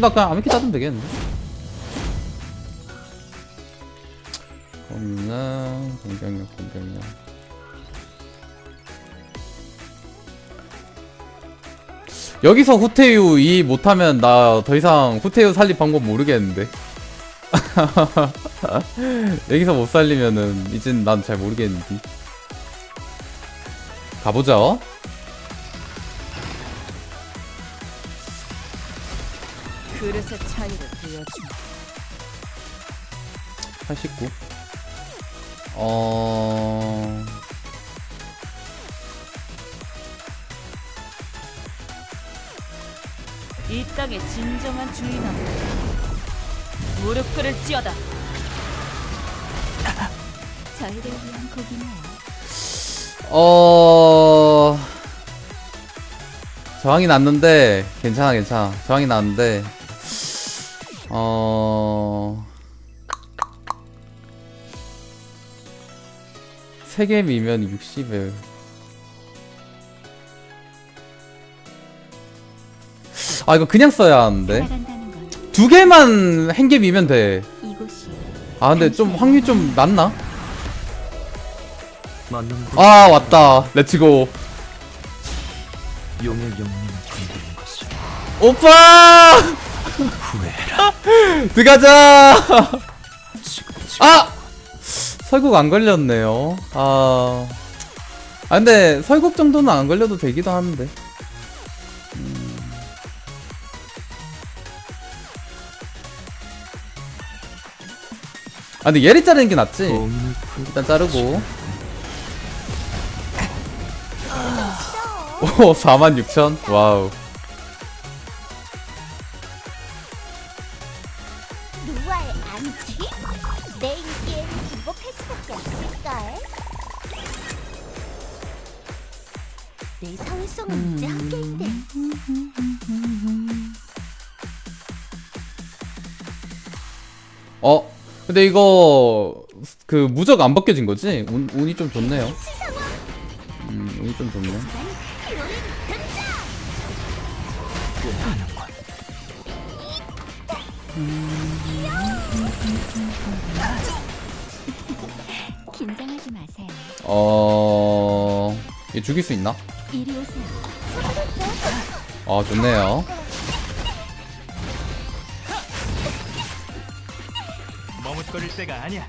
나 그냥 아미키 따면 되겠는데? 공능 공격력 공격력. 여기서 후테유 이 못하면 나 더 이상 후테유 살릴 방법 모르겠는데. 여기서 못 살리면은 이젠 난 잘 모르겠는데. 가보자 그릇의 차이를 보여주마. 89 어... 이 땅의 진정한 주인은 무릎 꿇을 지어다. 저희를 위한 곡이네요. 어... 저항이 났는데 괜찮아 괜찮아 저항이 났는데 어... 세개 미면 60을. 아 이거 그냥 써야 하는데. 두 개만 한 개 미면 돼아 근데 좀 확률 좀 낮나? 아 왔다. 렛츠고 오빠! 후회해라 들어가자! 지금 지금 아! 설국 안 걸렸네요. 아, 아 근데 설국 정도는 안 걸려도 되기도 하는데. 음. 아 근데 얘를 자르는 게 낫지? 일단 자르고. 오 46,000 와우 어? 근데 이거 그 무적 안 벗겨진 거지? 운, 운이 좀 좋네요. 음 운이 좀 좋네. 긴장하지 마세요. 어... 얘 죽일 수 있나? 이리 오세요. 아 좋네요 머뭇거릴 때가 아니야.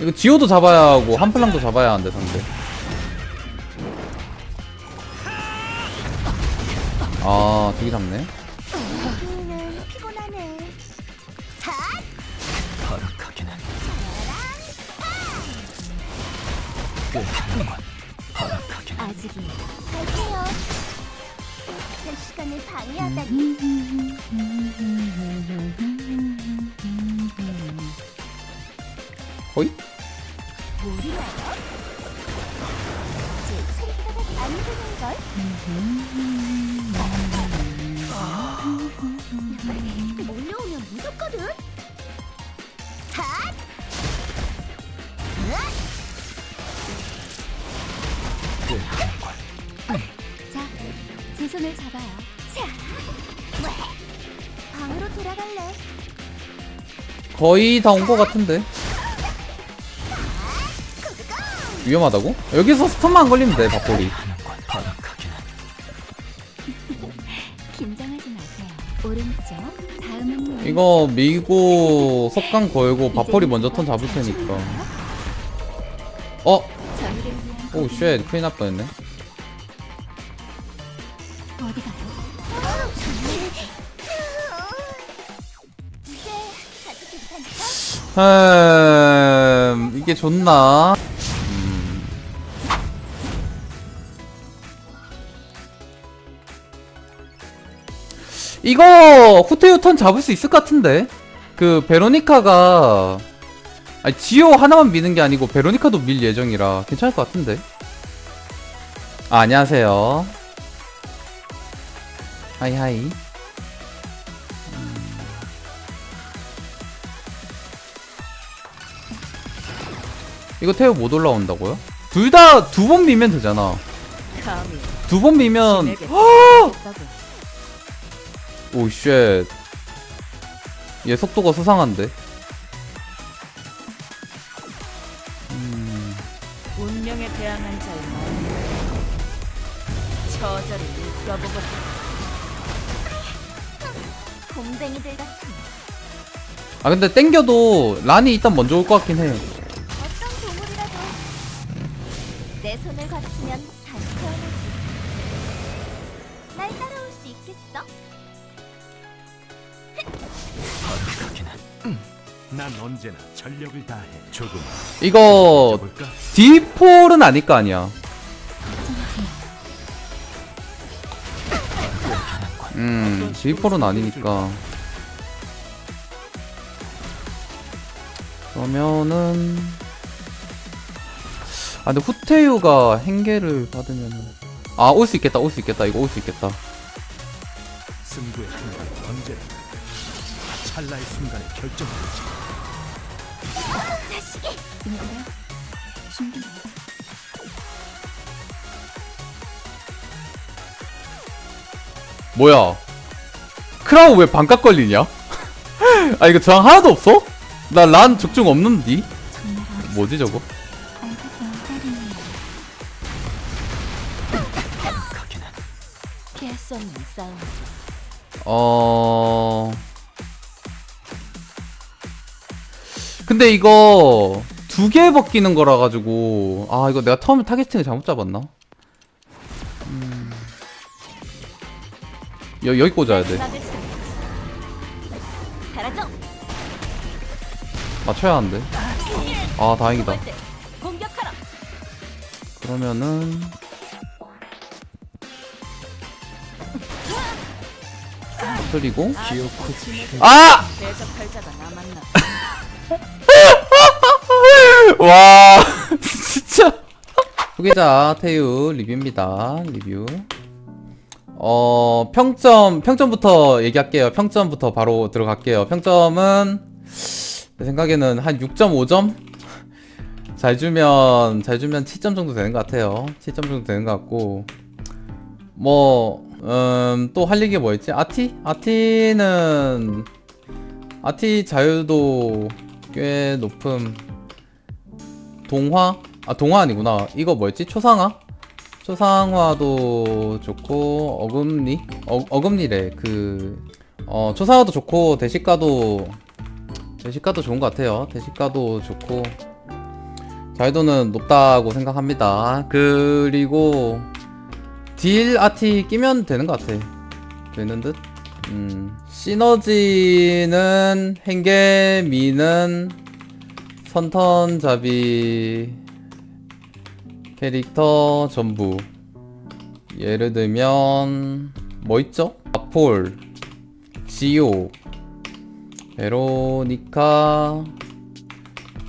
이거 지오도 잡아야 하고 한플랑도 잡아야 하는데 상대. 아 되게 잡네. 피곤하네. 아직이 갈게요 그 시간을 방해하다니 거의? 모르나요? 제 생각은 안 되는 걸? 거의 다온거 같은데 위험하다고? 여기서 스턴만 안 걸리면 돼 긴장하지 마세요. 오른쪽, 다음은 이거 밀고 석강 걸고 밥볼이 먼저 턴 잡을 테니까 어? 저희를 위한 오 쉣 큰일 날 뻔했네 어디 가요? 음... 이게 좋나? 음... 이거 후테유 턴 잡을 수 있을 것 같은데? 그 베로니카가 아니 지오 하나만 미는 게 아니고 베로니카도 밀 예정이라 괜찮을 것 같은데? 아 안녕하세요. 하이하이 이거 태우 못 올라온다고요? 둘 다 두 번 미면 되잖아. 감히. 두 번 미면 내게 했다고. 오 쉣. 얘 속도가 수상한데? 음, 운명에 대항한 자의 마음. 곰뱅이들 같은. 아 근데 땡겨도 란이 일단 먼저 올 것 같긴 해 거치면 다시 태어나지. 날 따라올 수 있겠어? 파악하기는 난 언제나 전력을 다해 조금 이거 볼까? D4는 아닐 거 아니야 음 D4는 아니니까 그러면은 아 근데 후테유가 행계를 받으면은 아올 수 있겠다 올 수 있겠다 이거 올 수 있겠다 승부의 순간 언제나 찰나의 순간에 결정되지 이거야? 준비해. 뭐야 크라우 왜 반값 걸리냐? 아 이거 저항 하나도 없어? 나 란 적중 없는디? 뭐지 저거? 피할 수 없는 싸움. 어... 근데 이거 두 개 벗기는 거라 가지고 아 이거 내가 처음에 타겟팅을 잘못 잡았나? 음... 여, 여기 꽂아야 돼 막을 수 없어. 사라져. 맞춰야 하는데 아 다행이다 공격하라. 그러면은 그리고. 기어코 아! 자가 남았나? 와 진짜. 후기자 태유 리뷰입니다. 리뷰. 어 평점 평점부터 얘기할게요. 평점부터 바로 들어갈게요. 평점은 내 생각에는 한 6.5점 잘 주면 잘 주면 7점 정도 되는 것 같아요. 7점 정도 되는 것 같고. 뭐, 음, 또 할 얘기가 뭐 있지? 아티? 아티는, 아티 자유도 꽤 높음. 동화? 아, 동화 아니구나. 이거 뭐였지? 초상화? 초상화도 좋고, 어금니? 어, 어금니래. 그, 어, 초상화도 좋고, 대식가도, 대식가도 좋은 것 같아요. 대식가도 좋고, 자유도는 높다고 생각합니다. 그리고, 딜 아티 끼면 되는 것 같아. 되는 듯? 음. 시너지는 행계 미는 선턴잡이 캐릭터 전부. 예를 들면 뭐 있죠? 아폴, 지오, 베로니카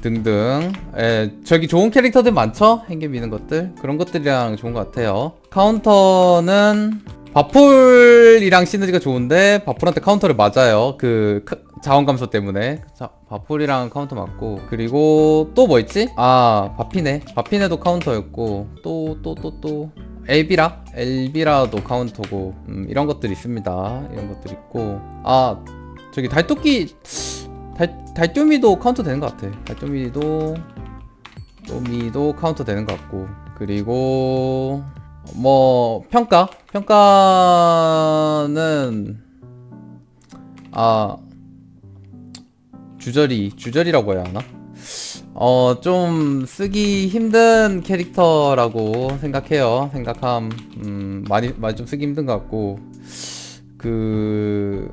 등등. 에, 저기 좋은 캐릭터들 많죠? 행계 미는 것들. 그런 것들이랑 좋은 것 같아요. 카운터는 바풀이랑 시너지가 좋은데 바풀한테 카운터를 맞아요. 그 카- 자원 감소 때문에. 자, 바풀이랑 카운터 맞고. 그리고 또 뭐 있지? 아 바피네. 바피네도 카운터였고. 또 또 또또. 엘비라? 엘비라도 카운터고. 음, 이런 것들이 있습니다. 이런 것들 있고. 아 저기 달토끼 달, 달뚜미도 카운터 되는 것 같아. 달뚜미도 또미도 카운터 되는 것 같고 그리고 뭐 평가 평가는 아 주저리 주저리라고 해야 하나? 어 좀 쓰기 힘든 캐릭터라고 생각해요. 생각함 음 많이 많이 좀 쓰기 힘든 것 같고 그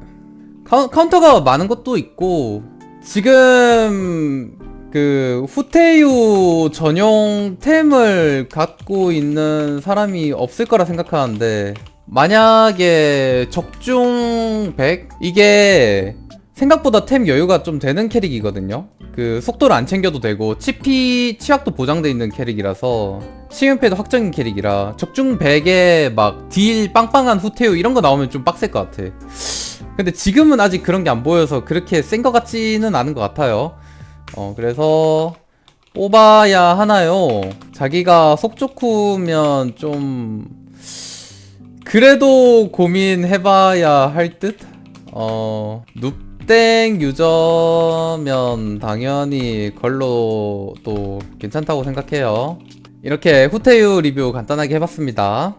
카운, 카운터가 많은 것도 있고 지금 그 후테유 전용 템을 갖고 있는 사람이 없을 거라 생각하는데 만약에 적중 100 이게 생각보다 템 여유가 좀 되는 캐릭이거든요. 그 속도를 안 챙겨도 되고 치피 치약도 보장돼 있는 캐릭이라서 치윤패도 확정인 캐릭이라 적중 100에 막 딜 빵빵한 후테유 이런 거 나오면 좀 빡셀 것 같아. 근데 지금은 아직 그런 게 안 보여서 그렇게 센 것 같지는 않은 것 같아요. 어, 그래서 뽑아야 하나요? 자기가 속 좋으면 좀 그래도 고민해봐야 할 듯? 어, 눕땡 유저면 당연히 걸로도 괜찮다고 생각해요. 이렇게 후테유 리뷰 간단하게 해봤습니다.